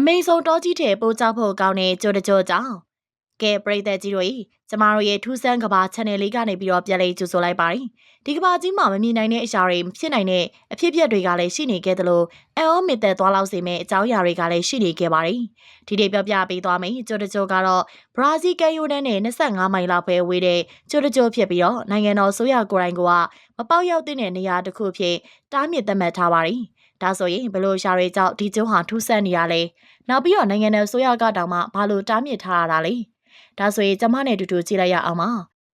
အမေဆုံးတောကြီးထဲပိုးကြောက်ဖို့ကောင်းတဲ့ကြိုတကြိုကြောင့်ကဲပရိသတ်ကြီးတို့ကျမတို့ရဲ့ထူးဆန်းကဘာ channel လေးကနေပြီးတော့ပြန်လေးကြိုဆိုလိုက်ပါတယ်ဒီကဘာကြီးမှာမမြင်နိုင်တဲ့အရာတွေဖြစ်နိုင်တဲ့အဖြစ်အပျက်တွေကလည်းရှိနေခဲ့သလိုအအောမစ်သက်သွားလောက်စေမဲ့အကြောင်းအရာတွေကလည်းရှိနေခဲ့ပါတယ်ဒီနေ့ပြောပြပေးသွားမယ်ကြိုတကြိုကတော့ဘရာဇီးကန်ယိုဒန်နဲ့25မိုင်လောက်ပဲဝေးတဲ့ကြိုတကြိုဖြစ်ပြီးတော့နိုင်ငံတော်ဆိုရကိုယ်တိုင်ကမပေါက်ရောက်တဲ့နေရာတစ်ခုဖြစ်တားမြစ်သတ်မှတ်ထားပါတယ် ဒါဆိုရင်ဘလို့ရှာတွေကြောင့်ဒီကျုံးဟာထူးဆန်းနေရလဲနောက်ပြီးတော့နိုင်ငံတော်ဆိုရကတောင်မှဘာလို့တားမြစ်ထားရတာလဲဒါဆိုရင်ကျမနဲ့အတူတူကြည့်လိုက်ရအောင်ပါ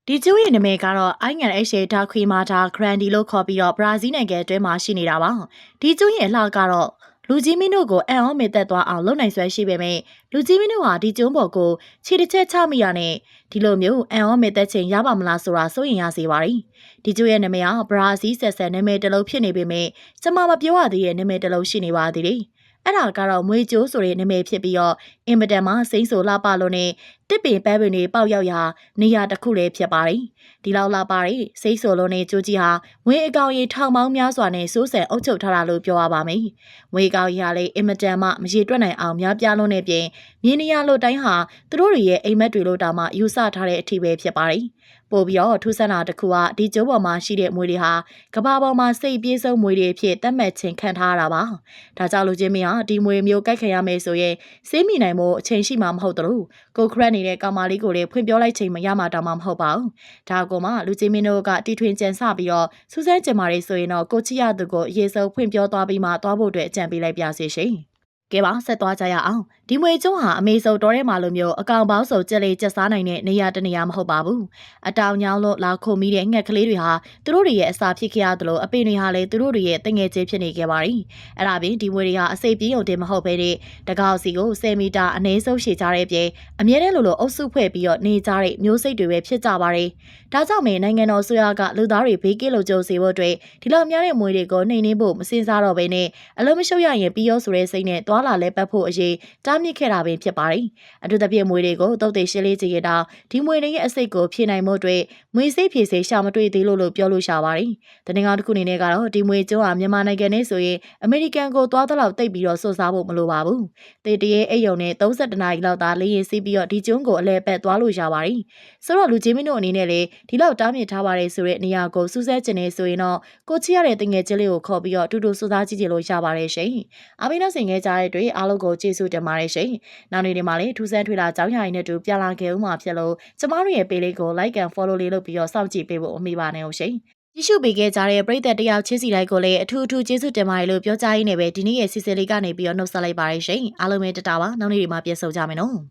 ဒီကျိုးရဲ့နာမည်ကတော့အိုင်ငံအရှေဒါခွေမာတာဂရန်ဒီလို့ခေါ်ပြီးတော့ဘရာဇီးနိုင်ငံအတွင်းမှာရှိနေတာပါဒီကျိုးရဲ့အလှကတော့ လူကြီးမင်းတို့ကိုအံ့ဩမေသက်သွားအောင်လုပ်နိုင်စွမ်းရှိပေမဲ့လူကြီးမင်းတို့ဟာဒီကျုံးပေါ်ကိုခြေတစ်ချက်ချမိရနဲ့ဒီလိုမျိုးအံ့ဩမေသက်ခြင်းရပါမလားဆိုတာစိုးရင်ရစေပါတယ်ဒီကျိုးရဲ့နာမည်ကဘရာဇီးဆက်ဆက်နာမည်တစ်လုံးဖြစ်နေပေမဲ့ကျမမပြောရသေးတဲ့နာမည်တစ်လုံးရှိနေပါသေးတယ် အဲ့ဒါကတော့မွေကျိုးဆိုတဲ့နာမည်ဖြစ်ပြီးတော့အင်မတန်မှစိမ့်ဆိုလှပလို့နဲ့တစ်ပင်ပဲပင်တွေပေါက်ရောက်ရာနေရာတစ်ခုလည်းဖြစ်ပါတယ်။ဒီလောက်လှပတဲ့စိမ့်ဆိုလို့နဲ့ကျိုးကြီးဟာငွေအကောင်ရီထောင်ပေါင်းများစွာနဲ့စိုးစံအုပ်ချုပ်ထားတာလို့ပြောရပါမယ်။ငွေအကောင်ရီဟာလည်းအင်မတန်မှမရေတွက်နိုင်အောင်များပြားလို့နဲ့ပြင်မြင်းနေရလို့တိုင်းဟာသူတို့တွေရဲ့အိမ်မက်တွေလို့တောင်မှယူဆထားတဲ့အထီးပဲဖြစ်ပါတယ်။ပို့ပြီးတော့ထူးဆန်းတာတစ်ခုကဒီကျိုးပေါ်မှာရှိတဲ့မွေတွေဟာကဘာပေါ်မှာစိတ်ပြေးဆုံးမွေတွေဖြစ်တတ်မှတ်ခြင်းခံထားရတာပါ။ဒါကြောင့်လူချင်းမင်းဟာဒီမွေမျိုးကိုက်ခံရမယ်ဆိုရင်စေးမိနိုင်မှုအချိန်ရှိမှမဟုတ်တော့ကိုခရက်နေတဲ့ကောင်မလေးကိုလည်းဖွင့်ပြောလိုက်ချိန်မရမှတောင်မှမဟုတ်ပါဘူး။ဒါကောမှလူချင်းမင်းတို့ကတီထွင်ကြံစပြီးတော့စူးစမ်းကြံမာတွေဆိုရင်တော့ကိုချီရသူကိုအရေးဆုံးဖွင့်ပြောသွားပြီးမှသွားဖို့အတွက်အကြံပေးလိုက်ပြစေရှင်။ ကဲပါဆက်သွားကြရအောင်ဒီမွေကျုံးဟာအမေစုံတော်ထဲမှာလိုမျိုးအကောင်ပေါင်းစုံကြက်လေးကြက်စားနိုင်တဲ့နေရာတနေရာမဟုတ်ပါဘူးအတောင်ညောင်းလို့လာခုံမိတဲ့ငှက်ကလေးတွေဟာသူတို့တွေရဲ့အစာဖြစ်ခဲ့ရသလိုအပင်တွေဟာလည်းသူတို့တွေရဲ့တငယ်ချင်းဖြစ်နေခဲ့ပါရီအဲ့ဒါပြင်ဒီမွေတွေဟာအစိပ်ပြေးုံတင်မဟုတ်ဘဲနဲ့တကောက်စီကို10မီတာအနည်းဆုံးရှည်ကြတဲ့ပြင်အမြဲတမ်းလိုလိုအုပ်စုဖွဲ့ပြီးတော့နေကြတဲ့မျိုးစိတ်တွေပဲဖြစ်ကြပါရီဒါကြောင့်မင်းနိုင်ငံတော်ဆိုရကလူသားတွေဘေးကင်းလုံခြုံစေဖို့အတွက်ဒီလိုများတဲ့မွေတွေကိုနှိမ်နှင်းဖို့မစင်စားတော့ဘဲနဲ့အလုံးမရှုပ်ရရင်ပြီးရောဆိုတဲ့စိတ်နဲ့သွာလာလဲပတ်ဖို့အရေးတားမြစ်ခဲ့တာပင်ဖြစ်ပါတယ်။အထူးသဖြင့်မွေတွေကိုတုတ်သိရှင်းလေးကြည့်ရတာဒီမွေတွေရဲ့အစိတ်ကိုဖြည့်နိုင်မှုအတွက်မွေစိတ်ဖြည့်စေရှာမတွေ့သေးလို့လို့ပြောလို့ရှာပါတယ်။တနင်္ဂနွေတစ်ခုအနေနဲ့ကတော့ဒီမွေကျွန်းဟာမြန်မာနိုင်ငံနဲ့ဆိုရင်အမေရိကန်ကိုသွားတဲ့လောက်တိတ်ပြီးတော့စွတ်စားဖို့မလိုပါဘူး။တေတရေအိတ်ယုံနဲ့32နာရီလောက်သာလေရင်စီးပြီးတော့ဒီကျွန်းကိုအလဲပတ်သွားလို့ရပါတယ်။ဆိုတော့လူချင်းမင်းတို့အနေနဲ့လေဒီလောက်တားမြစ်ထားပါတယ်ဆိုတဲ့နေရာကိုစူးစမ်းကျင်နေဆိုရင်တော့ကိုချီရတဲ့တငယ်ချင်းလေးကိုခေါ်ပြီးတော့တူတူစွတ်စားကြည့်ကြလို့ရပါတယ်ရှင်။အားပေးလို့ဆင်ခဲ့ကြတဲ့တွေ့အားလုံးကိုကျေးဇူးတင်ပါတယ်ရှင်။နောက်နေ့ဒီမှာလည်းထူးဆန်းထွေလာကြောင်းရိုင်နဲ့တူပြန်လာခဲ့ဦးမှာဖြစ်လို့ကျမတို့ရဲ့ page လေးကို like and follow လေးလုပ်ပြီးတော့စောင့်ကြည့်ပေးဖို့မမေ့ပါနဲ့ဟုတ်ရှင်။ကြည့်ရှုပေးခဲ့ကြတဲ့ပရိသတ်တယောက်ချင်းစီတိုင်းကိုလည်းအထူးအထူးကျေးဇူးတင်ပါတယ်လို့ပြောကြားရင်းနဲ့ပဲဒီနေ့ရဲ့စီစဉ်လေးကနေပြီးတော့နှုတ်ဆက်လိုက်ပါရရှင်။အားလုံးပဲတတာပါနောက်နေ့ဒီမှာပြန်ဆုံကြမယ်နော်။